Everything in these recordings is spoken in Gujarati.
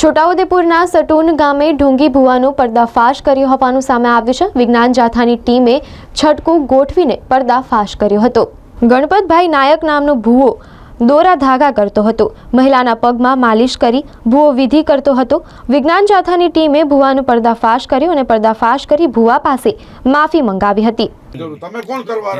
છોટાઉદેપુરના સટુન ગામે ઢોંગી ભુવાનો પર્દાફાશ કર્યો હોવાનું સામે આવ્યું છે. વિજ્ઞાન જાથાની ટીમે છટકું ગોઠવીને પર્દાફાશ કર્યો હતો. ગણપતભાઈ નાયક નામનો ભૂવો દોરા ધાગા કરતો હતો. મહિલાના પગમાં માલિશ કરી ભૂવો વિધિ કરતો હતો. વિજ્ઞાન જાથાની ટીમે ભૂવાનો પર્દાફાશ કર્યો અને પર્દાફાશ કરી ભુવા પાસે માફી મંગાવી હતી. તમે કોણ કરવા?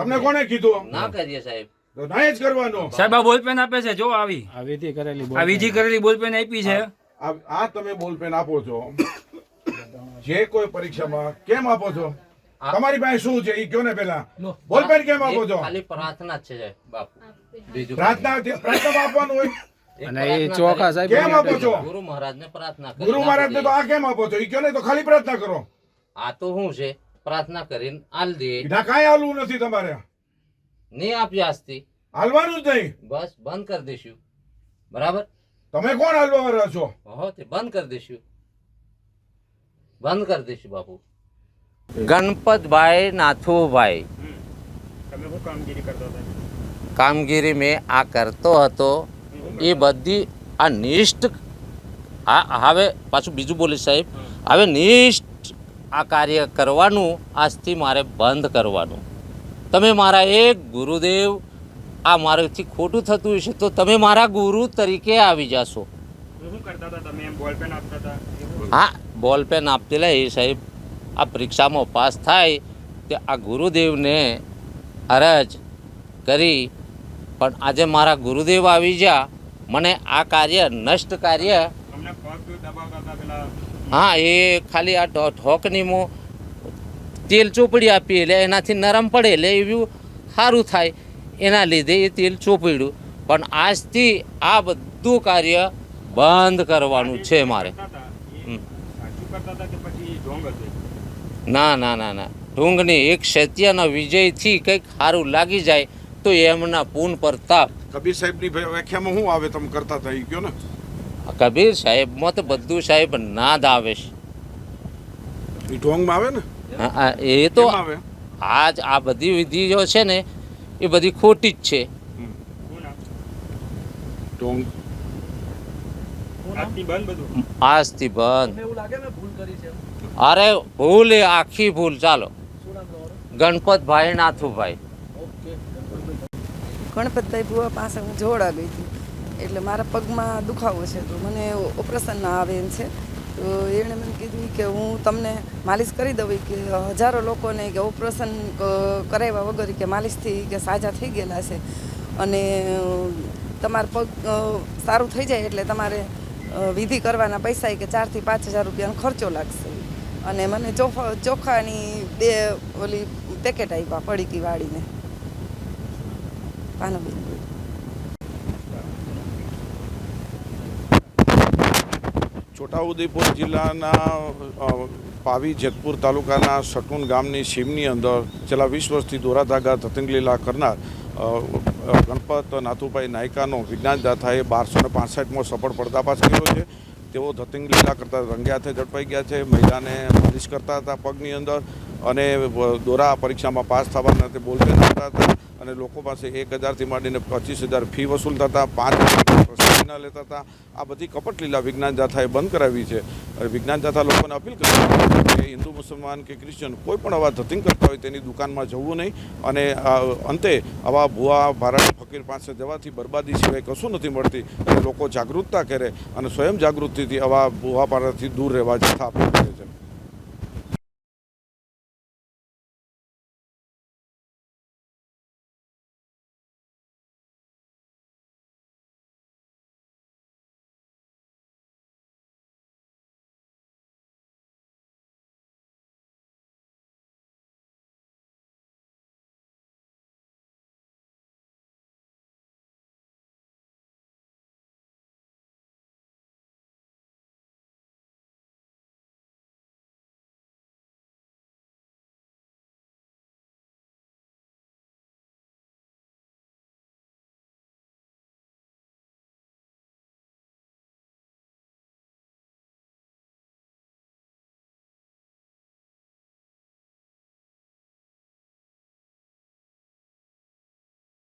તમને કોણે કીધું? ના કરીએ સાહેબ. તો ના જ કરવાનું. સાહેબ આ બોલપેન આપે છે. જો આવી. આ વિધિ કરેલી આ વિધિ કરેલી બોલપેન આપી છે. આ આ તમે બોલપેન આપો છો. જે કોઈ પરીક્ષામાં કેમ આપો છો? તમારી પાસે શું છે? એ કયો ને પેલા? બોલપેન કેમ આપો છો? ખાલી પ્રાર્થના છે બાપુ. બીજું પ્રાર્થના પ્રાર્થના આપવાનું હોય. અને એ ચોખા સાહેબ કેમ આપો છો? ગુરુ મહારાજને પ્રાર્થના ગુરુ મહારાજ ને તો આ કેમ આપો છો? એ કયો ને તો ખાલી પ્રાર્થના કરો. આ તો શું છે પ્રાર્થના કરીને આલ દે ના કાંઈ હાલવું નથી તમારે. નહીં આપ્યા આજથી. હાલવાનું જ નહીં. બસ બંધ કરી દઈશું. બરાબર? તમે કોણ હાલવા વાળા છો? હો તે બંધ કરી દઈશું. બંધ કરી દઈશું બાપુ. ગણપતભાઈ નાથુભાઈ. કામગીરી મેં આ કરતો હતો. એ બધી આ નિષ્ઠ આ હવે પાછું બીજું બોલીશ સાહેબ. હવે નિષ્ઠ આ કાર્ય કરવાનું આજથી મારે બંધ કરવાનું. તમે મારા એક ગુરુદેવ આ મારાથી ખોટું થતું હશે તો તમે મારા ગુરુ તરીકે આવી જાશો. હા બોલપેન આપતેલા એ સાહેબ આ પરીક્ષામાં પાસ થાય તે આ ગુરુદેવને અરજ કરી પણ આજે મારા ગુરુદેવ આવી ગયા મને આ કાર્ય નષ્ટ કાર્ય હા એ ખાલી આ ઢોકનીમાં તેલ ચોપડી આપીએ એટલે એનાથી નરમ પડે એટલે એવું સારું થાય. એના લીધે એ તેલ ચોપડ્યું. પણ આજથી આ બધું કાર્ય બંધ કરવાનું છે મારે. ના ના ના ના. ઢુંગની એક સત્યના વિજયથી કંઈક સારું લાગી જાય તો એમના પૂન પ્રતાપ. કબીર સાહેબની વ્યાખ્યામાં શું આવે તમે કરતા થઈ ગયો ને? કબીર સાહેબમાં તો બધું સાહેબ નાદ આવે. છે એ ઢોંગમાં આવે ને? હા, એ તો આજ આ બધી વિધિઓ છે ને એ બધી ખોટી જ છે. ઢોંગ. આજથી બંધ અરે ભૂલ એ આખી ભૂલ. ચાલો. ગણપતભાઈ નાથુભાઈ. ગણપતભાઈ. બુવા પાસે હું જોડા ગઈ હતી. એટલે મારા પગમાં દુખાવો છે તો મને ઓપરેશન ના આવે એમ છે. તો એણે મને કીધું કે હું તમને માલિશ કરી દઉં કે હજારો લોકોને કે ઓપરેશન કરાવ્યા વગર કે માલિશથી કે સાજા થઈ ગયેલા છે. અને તમારા પગ સારું થઈ જાય એટલે તમારે વિધિ કરવાના પૈસા કે ચારથી પાંચ હજાર રૂપિયાનો ખર્ચો લાગશે. અને મને ચોખા ચોખાની બે ઓલી પેકેટ આપ્યા પડીકી વાળીને. પાનોબેન છોટાઉદેપુર જિલ્લાના પાવી જેતપુર તાલુકાના સટુન ગામની સીમની અંદર છેલ્લા વીસ વર્ષથી દોરાધાગા ધતિંગલીલા કરનાર ગણપત નાથુભાઈ નાયકાનો વિજ્ઞાન દાથાએ બારસો ને પાસઠમો સફળ પર્દાફાશ કર્યો છે. તેઓ ધતિંગલીલા કરતા રંગે હાથે ઝડપાઈ ગયા છે, મહિલાને માલિશ કરતા હતા પગની અંદર અને દોરા પરીક્ષામાં પાસ થવાના તે બોલપેન હતા અને લોકો પાસે એક હજારથી માંડીને પચીસ હજાર ફી વસૂલતા હતા. પાંચ પ્રસાદીના લેતા હતા. આ બધી કપટ લીલા વિજ્ઞાન જાથાએ બંધ કરાવી છે. અને વિજ્ઞાન જાથા લોકોને અપીલ કરી કે હિન્દુ, મુસલમાન કે ક્રિશ્ચન કોઈ પણ આવા ધતિંગ કરતા હોય તેની દુકાનમાં જવું નહીં. અને અંતે આવા ભુવા ભારત ફકીર પાસે જવાથી બરબાદી સિવાય કશું નથી મળતી. લોકો જાગૃતતા કરે અને સ્વયં જાગૃતિથી આવા ભુવા પારાથી દૂર રહેવા જથા આપીએ